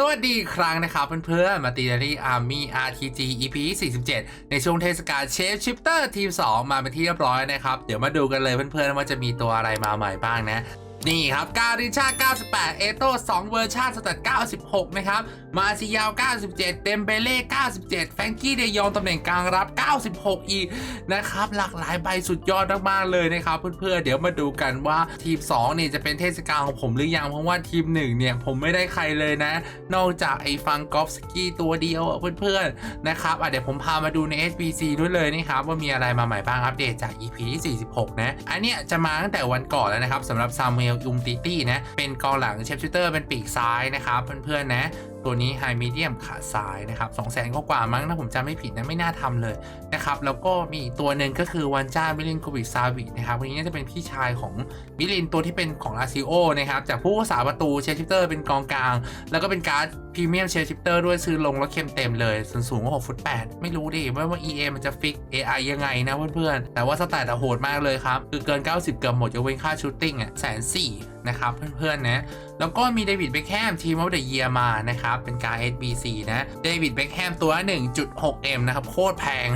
สวัสดีครั้งนะครับเพื่อนๆมาตีนารีอาร์มี่ RTG EP 47 ในช่วงเทศกาลเชฟชิปเตอร์ทีม 2 มาเป็นที่เรียบร้อยนะครับ เดี๋ยวมาดูกันเลยเพื่อนๆว่าจะมีตัวอะไรมาใหม่บ้างนะ นี่ครับการิชา 98 เอโต้2เวอร์ชันสแตท96 นะครับ มาซิยาว 97เดมเบเล่ 97 แฟงกี้เดยองตำแหน่งกลางรับ 96 อีกนะครับ หลากหลายใบสุดยอดมากๆเลยนะครับ เพื่อนๆ เดี๋ยวมาดูกันว่าทีม2นี่จะเป็นเทศกาลของผมหรือยัง เพราะว่าทีม 1 เนี่ย ผมไม่ได้ใครเลยนะ นอกจากไอ้ฟังกอฟสกี้ตัวเดียวเพื่อนๆ นะครับอะเดี๋ยวผมพามาดูใน SBC ด้วยเลยนะครับว่ามีอะไรมาใหม่บ้างอัปเดตจาก EP ที่46 นะ อันเนี้ยจะมาตั้งแต่วันก่อนแล้วนะครับสำหรับซามูเลยุมติตี้นะ เป็นกองหลังเชฟชูเตอร์เป็นปีกซ้ายนะครับเพื่อนๆนะ ตัวนี้ไฮมีเดียมขาซ้ายนะครับสองแสนกว่ามั้งถ้าผมจำไม่ผิดนะไม่น่าทำเลยนะครับ แล้วก็มีอีกตัวหนึ่งก็คือวันจ้ามิลินโควิดซาวินะครับวันนี้น่าจะเป็นพี่ชายของมิลินตัวที่เป็นของลาซิโอนะครับจากผู้รักษาประตูเชฟชิเตอร์เป็นกองกลาง แล้วก็เป็นการ์ด รีเมียมเชฟชิปเตอร์ด้วยซื้อลงแล้วเข้มเต็มเลยส่วนสูงก็6ฟุต8ไม่รู้ดิว่าว่า EA มันจะฟิก AI ยังไงนะเพื่อนๆ แต่ว่าสแตทอะโหดมากเลยครับ คือเกิน 90 เกือบหมดยกเว้นค่าชูตติ้งอะแสนสี่นะครับเพื่อนๆนะแล้วก็มีเดวิดเบคแฮมทีมออฟเดอะเยียมานะครับ เป็นการ SBC นะเดวิดเบคแฮมตัว 1.6M นะครับ โคตรแพง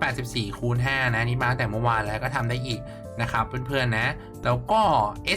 84 คูณ 5 นะ นี่มาแต่เมื่อวานแล้วก็ทำได้อีกนะครับเพื่อนๆนะ แล้วก็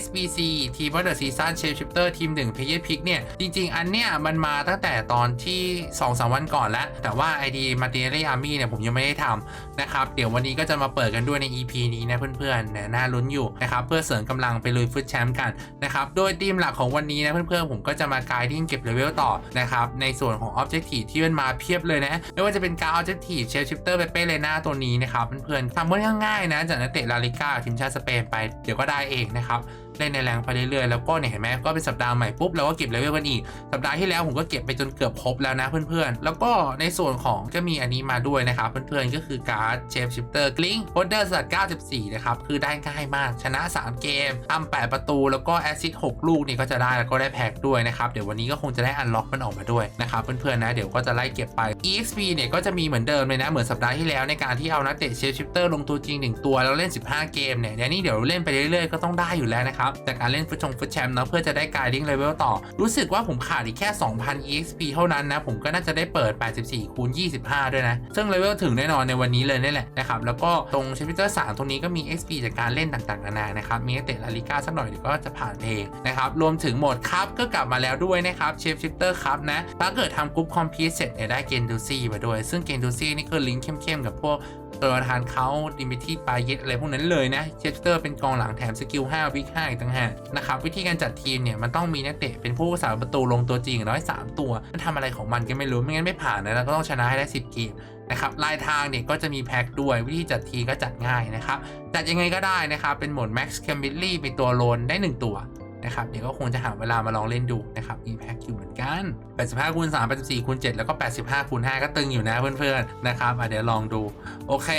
SBC ทีม of the season shape shifter ทีม1 player pick เนี่ย จริง ๆ อันเนี้ยมันมาตั้งแต่ตอนที่2-3วันก่อนแล้ว แต่ว่า ID m a t e r i Army เนี่ย ผมยังไม่ได้ทำนะครับ เดี๋ยววันนี้ก็จะมาเปิดกันด้วยใน EP นี้นะเพื่อนๆนะน่าลุ้นอยู่นะครับ เพื่อเสริมกำลังไปลุยฟุตแชมป์กันนะครับ โดยทีมหลักของวันนี้นะเพื่อนๆผมก็จะมาไกด์ดิ้งเก็บเลเวลต่อนะครับในส่วนของ Objective ที่มันมาเพียบเลยนะไม่ว่าจะเป็นการ Objective Shape Shifter เปเป้เลน่าตัวนี้นะครับเพื่อนๆทำค่อนข้างง่ายนะจากนักเตะลาลิก้าทีมชาติสเปนไปเดี๋ยวก็ได้เองนะครับ เล่นในแรงไปเรื่อยๆแล้วก็เนี่ยเห็นไหมก็เป็นสัปดาห์ใหม่ปุ๊บเราก็เก็บเลเวลกันอีกสัปดาห์ที่แล้วผมก็เก็บไปจนเกือบครบแล้วนะเพื่อนๆ แล้วก็ในส่วนของก็มีอันนี้มาด้วยนะครับเพื่อนๆก็คือการ์ดเชฟชิปเตอร์กลิงโฮเดอร์สัต94 นะครับคือได้ง่ายมากชนะ 3 เกมทำ8ประตูแล้วก็แอซิด6ลูกนี่ก็จะได้แล้วก็ได้แพ็กด้วยนะครับเดี๋ยววันนี้ก็คงจะได้อันล็อกมันออกมาด้วยนะครับเพื่อนๆนะเดี๋ยวก็จะไล่เก็บไป EXP เนี่ยก็จะมีเหมือนเดิมเลยนะเหมือนสัปดาห์ที่แล้วในการที่เอานักเตะเชฟชิปเตอร์ลงตัวจริงหนึ่งตัวแล้วเล่น 15 เกมเนี่ยเดี๋ยวนี้เดี๋ยวเล่นไปเรื่อยๆก็ต้องได้อยู่แล้วนะครับแต่การเล่นฟุตชงฟุตแชมป์เนาะเพื่อจะได้การดิ้งเลเวลต่อ รู้สึกว่าผมขาดอีกแค่ 2,000 EXP เท่านั้นนะ ผมก็น่าจะได้เปิด 84คูณ25 ด้วยนะ ซึ่งเลเวลถึงแน่นอนในวันนี้เลยนี่แหละนะครับ แล้วก็ตรงเชฟพิเตอร์3ตรงนี้ก็มี XP จากการเล่นต่างๆนานานะครับ มีเตะลาลิก้าสักหน่อยเดี๋ยวก็จะผ่านเองนะครับรวมถึงโหมดครับก็กลับมาแล้วด้วยนะครับเชฟชิปเตอร์ครับนะถ้าเกิดทำกรุ๊ปคอมพิวเสร็จเนี่ยได้เกนดูซี่มาด้วย ซึ่งเกนดูซี่นี่คือลิงก์เข้มๆกับพวกตัวประธานเขาดิมิที่ปาเยตอะไรพวกนั้นเลยนะเชสเตอร์เป็นกองหลังแถมสกิล5วิก5อีกต่างหากนะครับวิธีการจัดทีมเนี่ยมันต้องมีนักเตะเป็นผู้รักษาประตูลงตัวจริงร้อยสามตัว มันทำอะไรของมันก็ไม่รู้ไม่งั้นไม่ผ่านนะแล้วก็ต้องชนะให้ได้ 10 เกมนะครับลายทางเนี่ยก็จะมีแพ็กด้วย วิธีจัดทีมก็จัดง่ายนะครับ จัดยังไงก็ได้นะครับ เป็นหมด Max c a m b i l l y เป็นตัวโลนได้ 1 ตัว นะครับเดี๋ยวก็คงจะหาเวลามาลองเล่นดูนะครับมีแพ็กอยู่เหมือนกัน 85คูณ3 84คูณ7แล้วก็ 85คูณ5ก็ตึงอยู่นะเพื่อนๆนะครับเดี๋ยวลองดู โอเค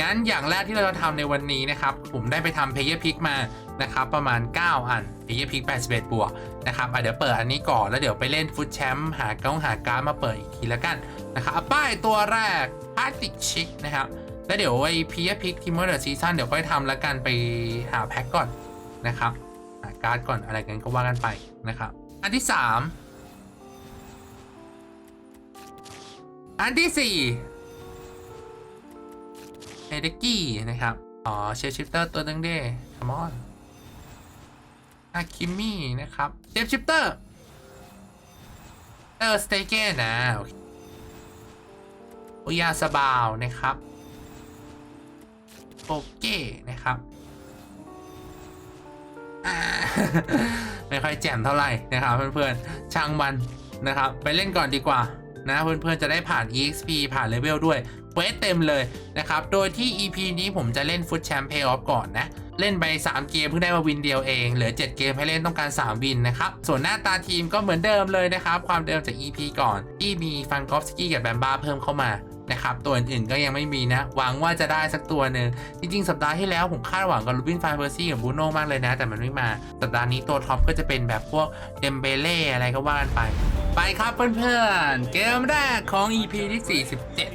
งั้นอย่างแรกที่เราจะทำในวันนี้นะครับ ผมได้ไปทำเพย์พิกมานะครับประมาณ 9 อันเพย์พิก81 บวกนะครับเดี๋ยวเปิดอันนี้ก่อนแล้วเดี๋ยวไปเล่นฟุตแชมป์หาก้องหาการ์ดมาเปิดอีกทีละกันนะครับอะป้ายตัวแรกพาติกชิกนะครับแล้วเดี๋ยวไอ้พีเอพิกทีมเมอร์เดอร์ซีซั่นเดี๋ยวค่อยทำแล้วกันไปหาแพ็กก่อนนะครับ การ์ดก่อนอะไรกันก็ว่ากันไปนะครับ อันที่ 3 อันที่ 4เฮเดกี้นะครับ อ๋อเชฟชิฟเตอร์ตัวนึงเด้คมอนอาคิมี่นะครับเชฟชิฟเตอร์เตอร์สเตเกนนะโอยาสบาวนะครับโอเก้นะครับ ไม่ค่อยแจ่มเท่าไหร่นะครับเพื่อนๆ ช่างมันนะครับ ไปเล่นก่อนดีกว่านะเพื่อนๆ จะได้ผ่าน EXP ผ่านเลเวลด้วยเควสเต็มเลยนะครับ โดยที่ EP นี้ผมจะเล่นฟุตแชมป์เพย์ออฟก่อนนะ เล่นไป 3 เกมเพิ่งได้มาวินเดียวเอง เหลือ 7 เกมให้เล่นต้องการ 3 วินนะครับ ส่วนหน้าตาทีมก็เหมือนเดิมเลยนะครับ ความเดิมจาก EP ก่อนที่มีฟังกอฟสกี้กับแบมบ้าเพิ่มเข้ามา นะครับ ตัวอื่นๆก็ยังไม่มีนะ หวังว่าจะได้สักตัวหนึ่งจริงๆ สัปดาห์ที่แล้วผมคาดหวังกับลูบินฟานเบอร์ซี่กับบูโน่มากเลยนะ แต่มันไม่มา สัปดาห์นี้ตัวท็อปก็จะเป็นแบบพวกเดมเบเล่อะไรก็ว่ากันไป ไปครับเพื่อนๆ เกมแรกของ EP ที่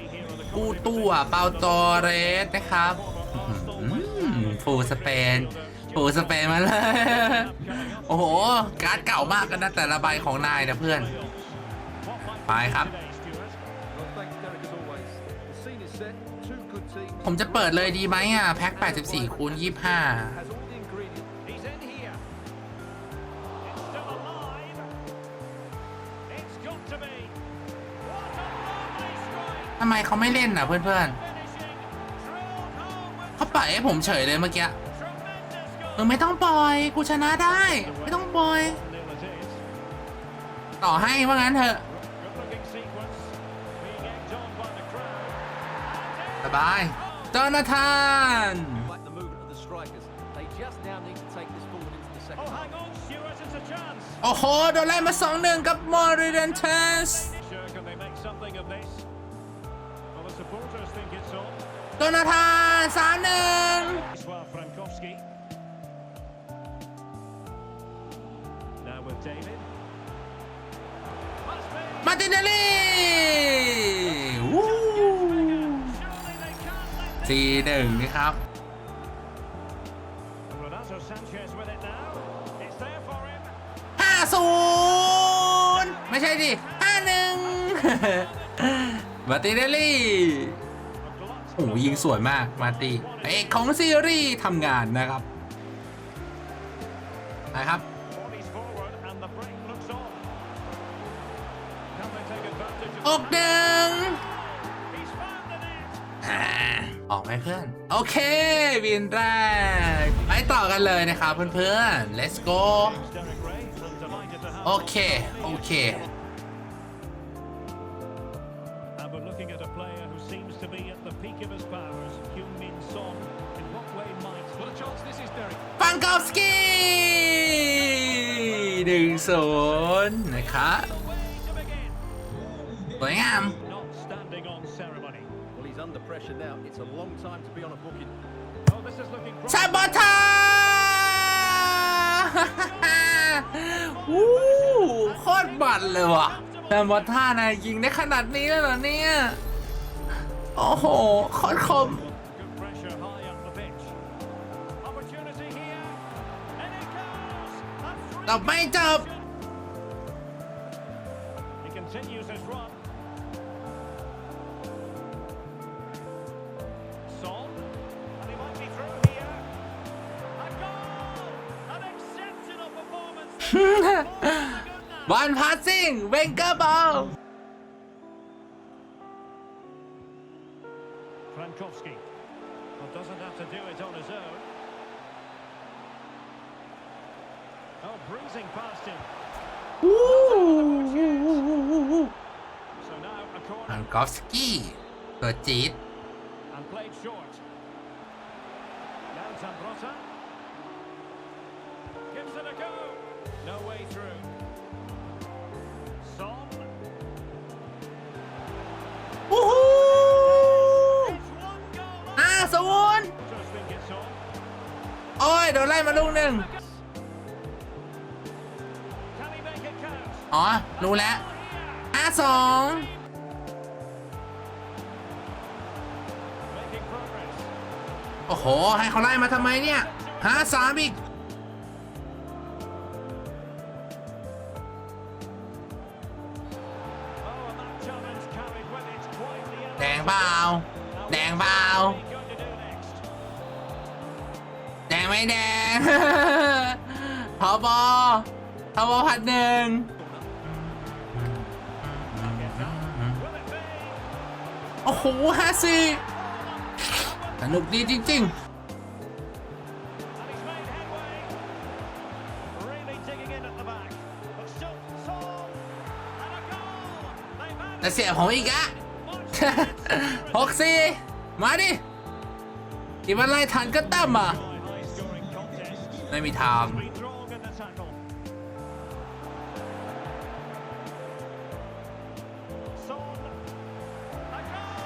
47 กูตัวเปาตอเรสนะครับฟูสเปนฟูสเปนมาเลย โอ้โห การ์ดเก่ามากกันนะแต่ละใบของนายนะเพื่อน ไปครับ ผมจะเปิดเลยดีไหมอะ แพ็ค 84 คูณ 25ทำไมเขาไม่เล่นอะเพื่อนๆเขาปล่อยให้ผมเฉยเลยเมื่อกี้มึงไม่ต้องปล่อย กูชนะได้ ไม่ต้องปล่อย ต่อให้ว่างั้นเถอะ สบายจอนาธาน Like the movement of the strikers. They just now need to take this forward into the second Oh, half. hang on, Stuart. It's a chance. โอ้โห โดนไล่มาสองหนึ่งกับมอริเดนเทส Sure, can they make something of this? Well, the supporters think it's on. จอนาธานสา สี่หนึ่งนะครับ Renato Sanchez with it now. It's there for him. ห้าศูนย์ไม่ใช่ดิห้าหนึ่งมาตินเนลลี่ A glut โอ้โหยิงสวยมากมาตีเอกของซีรีส์ทำงานนะครับนะครับ bodies forward and the break looks on. Can they take advantage of ออกหนึ่ ไหมเพื่อน โอเควินแรก ไปต่อกันเลยนะครับเพื่อนๆ let's go Derek Ray, and delighted to have โอเค โอเค And we're looking at a player who seems to be at the peak of his powers, Heung-min Son. In what way might... What a chance this is, Derek. ฟังกอฟสกี้หนึ่งศูนย์นะครับ The way to begin. สวยงาม he's under pressure now. It's a long time to be on a booking. Oh, this is looking ซาบอทาวู้โคตรบัดเลยว่ะซาบอทานะยิงได้ขนาดนี้เลยเหรอเนี่ย โอ้โหโคตรคม Good pressure high up the pitch. Opportunity here. And it goes. A จบไม่จบ He continues his run. Goodness. บอลพาสซิ่งเวนเกอร์บอล Frankowski. Well, doesn't have to do it on his own. Oh, breezing past him. So now a ฟั corner งกอฟสกี้ตัวจี๊ด and played short. Now Zambrotta. Gives it a go. No way through. โอ้ยโดนไล่มาลูกหนึ่งอ๋อ รู้แล้วอาสองโอ้โห ให้เขาไล่มาทำไมเนี่ยหาสามอีกแดงเปล่าแดงเปล่า ไม่แดงทอบอพอบอพันหนึ่งโอ้โหห้าสิสนุกดีจริง ๆแต่เสียผมอีกอะหกสี่มาดิที่มันไล่ทันก็ตั้มอะ ไม่มีทาง Been drawn in the tackle. Son. A goal.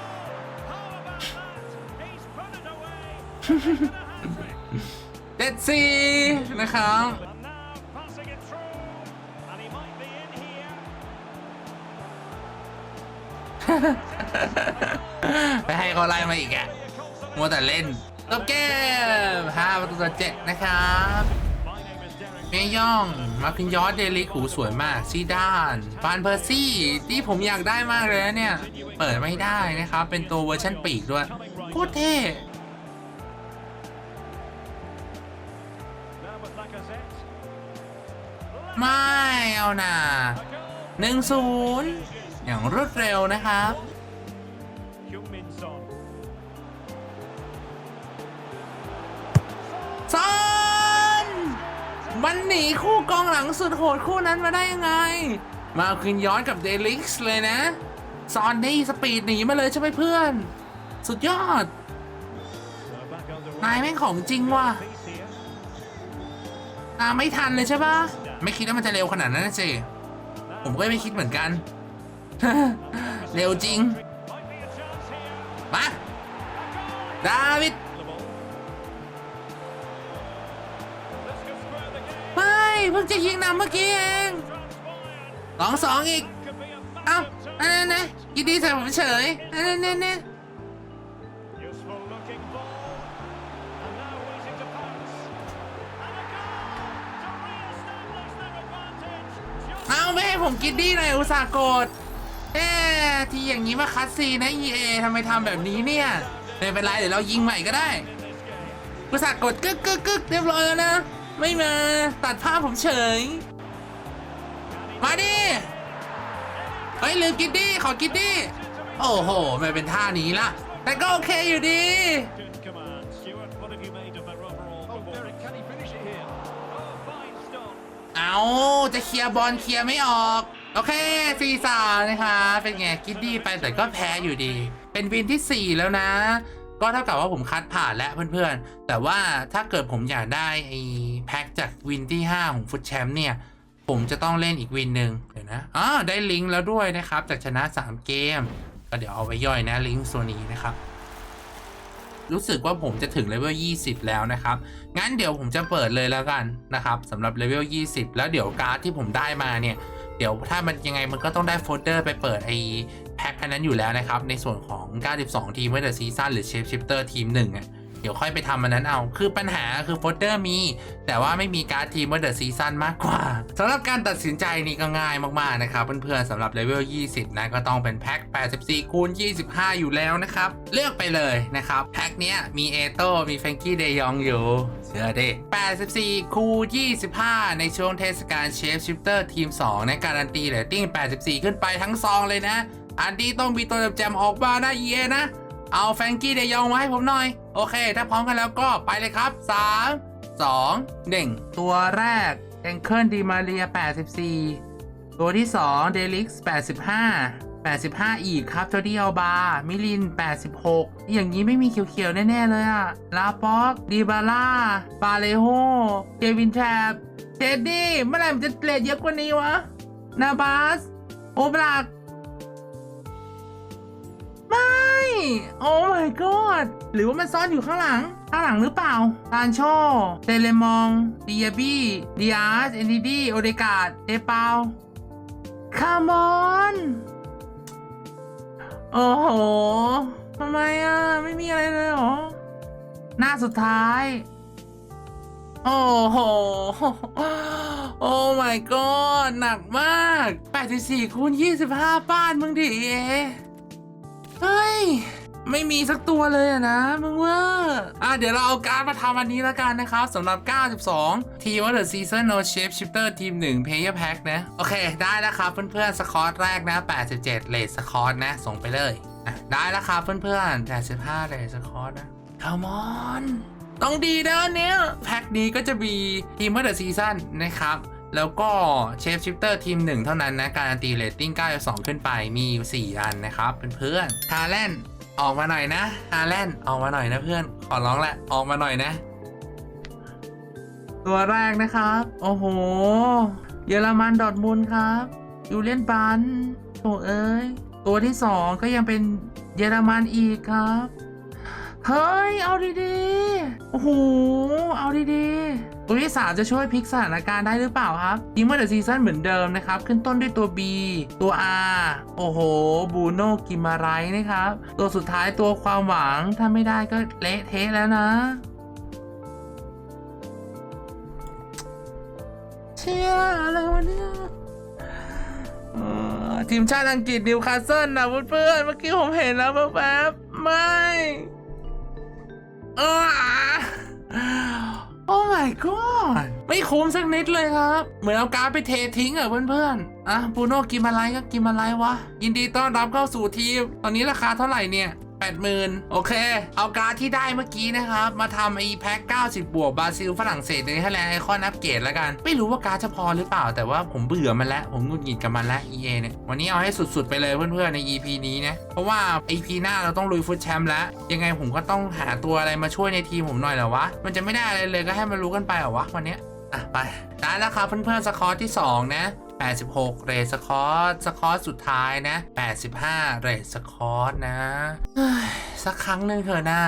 How about that? He's put it away. Making a hat-trick. เจ็ดสี่นะครับ And now passing it through. And he might be in here. ไปให้เขาไล่มาอีกอะมัวแต่เล่น จบเกมห้าประตูต่อเจ็ดนะครับเมย่อง มาคินยอสเดลิกหูสวยมากซีดานฟานเพอร์ซี่ที่ผมอยากได้มากเลยนะเนี่ย เปิดไม่ได้นะครับ เป็นตัวเวอร์ชันปีกด้วยโคตรเท่ไม่เอาน่ะหนึ่งศูนย์อย่างรวดเร็วนะครับ ซอนมันหนีคู่กองหลังสุดโหดคู่นั้นมาได้ยังไง มาคินย้อนกับเดลิกส์เลยนะซอนนี่สปีดหนีมาเลยใช่ไหมเพื่อน สุดยอด นายแม่งของจริงว่ะตามไม่ทันเลยใช่ปะไม่คิดว่ามันจะเร็วขนาดนั้นนะสิผมก็ไม่คิดเหมือนกัน เร็วจริง มา ดาวิด เพิ่งจะยิงนำเมื่อกี้เอง Transpired. สองสองอีก Could be a เอ้า massive อัน turn. นั้นนะยินดีใส่ผมเฉยอันนั้นนะนะ Useful looking ball. And now waiting to pounce. And a goal to re-establish their advantage. Just เอาไม่ให้ผมกินดีหน่อยอุตส่าห์โกรธเอ๊ะที่อย่างนี้มาคัดซีนนะ EA ทำไมทำแบบนี้เนี่ยไม่เป็นไรเดี๋ยวเรายิงใหม่ก็ได้ in this game. อุตส่าห์กดกึกกึกกึกเรียบร้อยแล้วนะ ไม่มา ตัดภาพผมเฉย มาดิเฮ้ยลืมกินดีขอกินดีโอ้โหไม่เป็นท่านี้ละ แต่ก็โอเคอยู่ดี เอาจะเคลียร์บอลเคลียร์ไม่ออก โอเคซีสานะคะ เป็นไงกิดดี้ไปแต่ก็แพ้อยู่ดี เป็นวินที่ 4 แล้วนะ ก็เท่ากับว่าผมคัดผ่านแล้วเพื่อนๆ แต่ว่าถ้าเกิดผมอยากได้ไอ้แพ็กจากวินที่ 5 ของฟุตแชมป์เนี่ย ผมจะต้องเล่นอีกวินหนึ่งเดี๋ยวนะอ๋อได้ลิงก์แล้วด้วยนะครับ จากชนะ 3 เกม ก็เดี๋ยวเอาไว้ย่อยนะลิงก์ตัวนี้นะครับ รู้สึกว่าผมจะถึงเลเวล 20 แล้วนะครับ งั้นเดี๋ยวผมจะเปิดเลยแล้วกันนะครับสำหรับเลเวล 20 แล้วเดี๋ยวการ์ดที่ผมได้มาเนี่ย เดี๋ยวถ้ามันยังไงมันก็ต้องได้โฟลเดอร์ไปเปิดไอแพ็คนนั้นอยู่แล้วนะครับ ในส่วนของ 92 ทีมเมื่อเดซีซั่นหรือเชฟชิปเตอร์ทีมหนึ่งอะ เดี๋ยวค่อยไปทำอันนั้นเอา คือปัญหาคือโฟลเดอร์มี แต่ว่าไม่มีการ์ดทีมเดอเดซีซั่นมากกว่าสำหรับการตัดสินใจนี่ก็ง่ายมากๆนะครับเพื่อนๆสำหรับเลเวล 20 นะก็ต้องเป็นแพ็ค 84 คูณ 25 อยู่แล้วนะครับ เลือกไปเลยนะครับ แพ็คเนี้ยมีเอโต้มีแฟงกี้เดยองอยู่ เชื่อดิ 84 คูณ 25 ในช่วงเทศกาลเชฟชิปเตอร์ทีม2ในการันตีเรตติ้ง 84 ขึ้นไปทั้งซองเลยนะ อันที่ต้องมีตัวแจมๆออกมานะเอนะ เอาแฟรงกี้เดยองมาให้ผมหน่อย โอเค ถ้าพร้อมกันแล้วก็ไปเลยครับ 3 2 1 ตัวแรกแองเคิลดีมาเรีย 84 ตัวที่ 2 เดลิกส์85 85 อีกครับโจดี้อัลบา มิลิน 86 อย่างนี้ไม่มีเขียวๆ แน่ ๆ เลยอะลาป็อกดีบาร่าปาเลโฮเจวินแทบเจดดี้เมื่อไหร่มันจะเลดเยอะกว่านี้วะ นาบาส โอบลัก โอ้ my god หรือว่ามันซ่อนอยู่ข้างหลัง ข้างหลังหรือเปล่าซานโชเตเลมองดียบี้ดีอาร์สเอนดีดีโอเดกาดเดเปาคามอนโอ้โหทำไมอะ ไม่มีอะไรเลยเหรอ หน้าสุดท้าย โอ้โห โอ้ my god หนักมาก 84คูณ25ป้านมึงดิเอ เฮ้ย ไม่มีสักตัวเลยอะนะมึงว่าอะเดี๋ยวเราเอาการ์ดมาทำอันนี้แล้วกันนะครับสำหรับ 92 ทีมว่า The Season No Shape Shifter ทีม1 Player Pack นะ โอเค ได้แล้วครับเพื่อนๆสกอตแรกนะ 87 เลทสกอตนะ ส่งไปเลยอะได้แล้วครับเพื่อนๆ 85 เลทสกอตนะ Come on ต้องดีนะอันเนี้ยแพ็คนี้ก็จะมีทีมว่า The Season นะครับ แล้วก็เชฟชิปเตอร์ทีมหนึ่งเท่านั้นนะการันตีเรตติ้ง92 ขึ้นไปมีอยู่ 4 อันนะครับเพื่อนๆฮาแลนด์ออกมาหน่อยนะฮาแลนด์ออกมาหน่อยนะเพื่อน ขอร้องแหละออกมาหน่อยนะ ตัวแรกนะครับ โอ้โห เยอรมันดอทมุนครับยูเลียนบันโถเอ้ย ตัวที่2ก็ยังเป็นเยอรมันอีกครับ เฮ้ย เอาดีๆ โอ้โห เอาดีๆ ตัวที่ 3 จะช่วยพลิกสถานการณ์ได้หรือเปล่าครับทีมเมื่อเดอะซีซั่นเหมือนเดิมนะครับ ขึ้นต้นด้วยตัว B ตัว R โอ้โห บูโนกิมาไรนะครับ ตัวสุดท้ายตัวความหวัง ถ้าไม่ได้ก็เละเทะแล้วนะ เชี่ยอะไรวะเนี่ยทีมชาติอังกฤษนิวคาสเซิลนะเพื่อนๆเมื่อกี้ผมเห็นแล้วแป๊บๆไม่ เออโอ้ my god ไม่คุ้มสักนิดเลยครับ เหมือนเอาการไปเททิ้งอะเพื่อนๆ อะบูโน่กินอะไรก็กินอะไรวะ ยินดีต้อนรับเข้าสู่ทีม ตอนนี้ราคาเท่าไหร่เนี่ย 80,000โอเค เอาการ์ดที่ได้เมื่อกี้นะครับ มาทำไอ้แพ็ค90 บวกบราซิลฝรั่งเศสในไทยแลนด์ไอคอนอัปเกรดแล้วกัน ไม่รู้ว่าการ์ดจะพอหรือเปล่า แต่ว่าผมเบื่อมันแล้ว ผมงุดหงิดกับมันแล้ว EA เนี่ย วันนี้เอาให้สุดๆไปเลยเพื่อนๆใน EP นี้นะ เพราะว่า EP หน้าเราต้องลุยฟุตแชมป์แล้ว ยังไงผมก็ต้องหาตัวอะไรมาช่วยในทีมผมหน่อยเหรอวะ มันจะไม่ได้อะไรเลยก็ให้มันรู้กันไปเหรอวะวันนี้อะไปได้แล้วครับเพื่อนๆสกอร์ที่ 2 นะ 86 เรสกอร์สกอร์สุดท้ายนะ 85 เรสกอร์นะสักครั้งหนึ่งเถอะนะ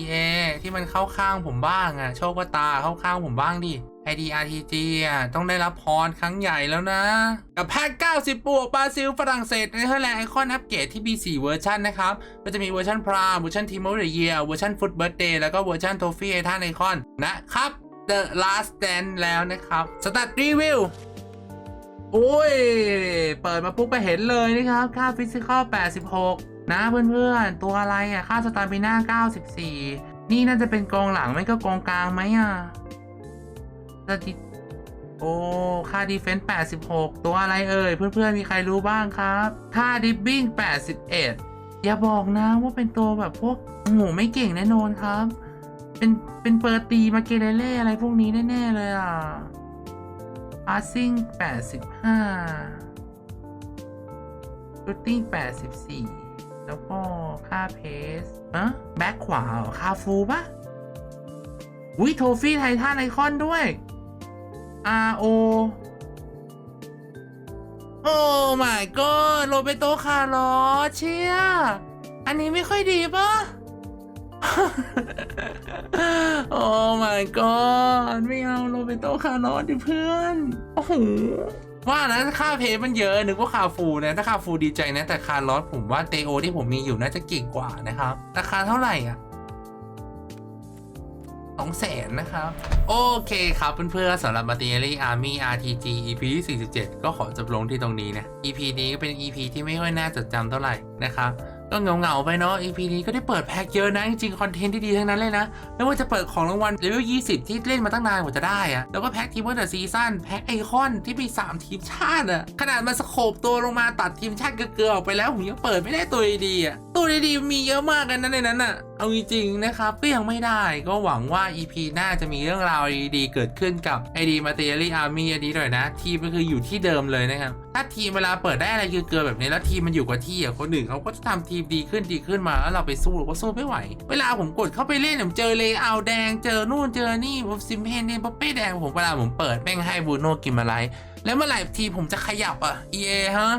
EA ที่มันเข้าข้างผมบ้างอะโชควตาเข้าข้างผมบ้างดิ IDRTG อะต้องได้รับพรครั้งใหญ่แล้วนะ กับแพ็ก90 บวกบราซิล ฝรั่งเศสในเทอร์แลนด์ไอคอนอัปเกรดที่มี 4 เวอร์ชันนะครับ ก็จะมีเวอร์ชันพรามเวอร์ชันทีมอร์เยียเวอร์ชันฟุตเบิร์ดเดย์แล้วก็เวอร์ชันโทฟี่ไอท่านไอคอนนะครับ The Last Stand แล้วนะครับ สตัดรีวิว โอ้ย เปิดมาปุ๊บไปเห็นเลยนะครับ ค่าฟิสิกอล86 นะเพื่อนๆ ตัวอะไรอะ ค่าสตาร์บิน่า94 นี่น่าจะเป็นกองหลังไม่ก็กองกลางไหมอะสติโอ้ ค่าดีเฟนส์86 ตัวอะไรเอ่ย เพื่อนๆ มีใครรู้บ้างครับ ค่าดิบบิ้ง81 อย่าบอกนะว่าเป็นตัวแบบพวกโอ้โหไม่เก่งแน่นอนครับ เป็นเป็นเปอร์ตีมาเกเรเล่อะไรพวกนี้แน่ๆเลยอะ passing 85 shooting 84 แล้วก็ค่าเพสอะแบ็คขวาเหรอคาฟูปะอุ้ยโทฟี่ไททันไอคอนด้วย RO โอ้ my god โรเบโตคาร์ลอเชียอันนี้ไม่ค่อยดีปะ โอ้ my god ไม่เอาโรเบโตคาร์ลอสดิเพื่อน โอ้โห ว่านะค่าเพย์มันเยอะ นึกว่าคาฟูนะ ถ้าคาฟูดีใจนะ แต่คาร์ลอสผมว่าเตโอที่ผมมีอยู่น่าจะเก่งกว่านะครับ ราคาเท่าไหร่อะสองแสนนะครับ โอเคครับเพื่อนๆสำหรับ Material Army RTG EP 47 ก็ขอจบลงที่ตรงนี้นะ EP นี้ก็เป็น EP ที่ไม่ค่อยน่าจดจำเท่าไหร่นะครับ ก็เหงาๆไปเนาะ EP นี้ก็ได้เปิดแพ็กเยอะนะ จริงๆคอนเทนต์ที่ดีทั้งนั้นเลยนะ ไม่ว่าจะเปิดของรางวัลเลเวล20 ที่เล่นมาตั้งนานกว่าจะได้อะแล้วก็แพ็กทีมเวอร์เดอร์ซีซั่นแพ็กไอคอนที่มี 3 ทีมชาติอะขนาดมันสโคบตัวลงมาตัดทีมชาติเกลือออกไปแล้วผมยังเปิดไม่ได้ตัวดีอะตัวดีมีเยอะมากกันนะในนั้นอะเอาจริงๆนะครับก็ยังไม่ได้ก็หวังว่า EP หน้าจะมีเรื่องราวดีๆเกิดขึ้นกับ ID Material Army อันนี้หน่อยนะ ทีมก็คืออยู่ที่เดิมเลยนะครับถ้าทีมเวลาเปิดได้อะไรเกลือๆแบบนี้แล้วทีมมันอยู่กับที่อะคนอื่นเขาก็จะทำทีมดีขึ้นดีขึ้นมาแล้วเราไปสู้เราก็สู้ไม่ไหว เวลาผมกดเข้าไปเล่นผมเจอเลยเอาแดงเจอนู่นเจอนี่ผมซิมเพนเนี่ยป๊อปเป้แดงผมเวลาผมเปิดแม่งให้บูโน่กินมาไลแล้วเมื่อไหร่ทีผมจะขยับอะ EA ฮะ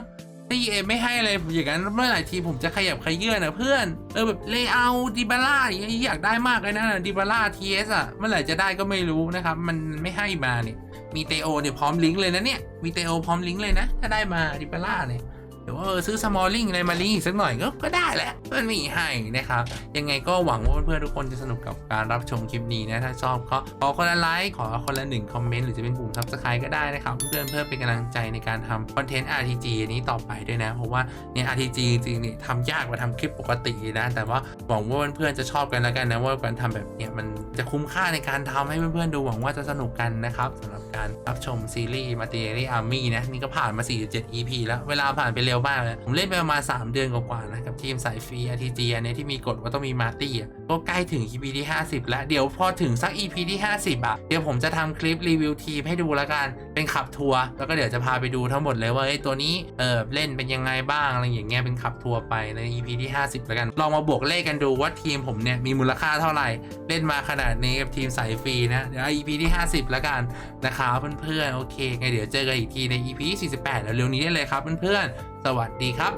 ถ้า EA ไม่ให้อะไรผมอย่างนั้นเมื่อไหร่ทีผมจะขยับขยื่นนะเพื่อนเออแบบเลเอร์ดิบาร่าอยางเงี้ยอยากได้มากเลยนะดิบาร่าทีเอสอะเมื่อไหร่จะได้ก็ไม่รู้นะครับมันไม่ให้มาเนี่ย มีเตโอเนี่ยพร้อมลิงก์เลยนะเนี่ย มีเตโอพร้อมลิงก์เลยนะ ถ้าได้มาดิปาร่าเนี่ย เดี๋ยวว่าเออซื้อสมอลลิงอะไรมาลีอีกสักหน่อยก็ก็ได้แหละมันมีให้นะครับ ยังไงก็หวังว่าเพื่อนๆทุกคนจะสนุกกับการรับชมคลิปนี้นะ ถ้าชอบก็ขอคนละไลค์ขอคนละหนึ่งคอมเมนต์หรือจะเป็นปุ่ม subscribe ก็ได้นะครับ เพื่อนเพื่อเป็นกำลังใจในการทำคอนเทนต์ RTG อันนี้ต่อไปด้วยนะ เพราะว่าเนี่ย RTG จริงๆเนี่ยทำยากกว่าทำคลิปปกตินะ แต่ว่าหวังว่าเพื่อนๆจะชอบกันแล้วกันนะว่าการทำแบบเนี้ยมันจะคุ้มค่าในการทำให้เพื่อนๆดูหวังว่าจะสนุกกันนะครับสำหรับการรับชมซีรีส์ Materia Army นะนี่ก็ผ่านมา 47 EP แล้วเวลาผ่านไปเร็วมากเลยผมเล่นไปประมาณ 3 เดือนกว่าๆนะกับทีมสายฟรี RTG เนี้ยที่มีกฎว่าต้องมีมาร์ตี้อะก็ใกล้ถึง EP ที่ 50 แล้ว เดี๋ยวพอถึงสัก EP ที่ 50 อะ เดี๋ยวผมจะทำคลิปรีวิวทีมให้ดูล้วกันเป็นขับทัวร์แล้วก็เดี๋ยวจะพาไปดูทั้งหมดเลยว่าไอ้ตัวนี้เออเล่นเป็นยังไงบ้างอะไรอย่างเงี้ยเป็นขับทัวร์ไปใน EP ที่ 50 แล้วกัน ลองมาบวกเลขกันดูว่าทีมผมเนี่ยมีมูลค่าเท่าไหร่เล่นมาขนาดนี้กับทีมสายฟรีนะเดี๋ยว EP ที่ 50 แล้วกันนะครับเพื่อนๆโอเคไงเดี๋ยวเจอกันอีกทีใน EP 48 แล้วเร็วนี้ได้เลยครับเพื่อนๆ สวัสดีครับ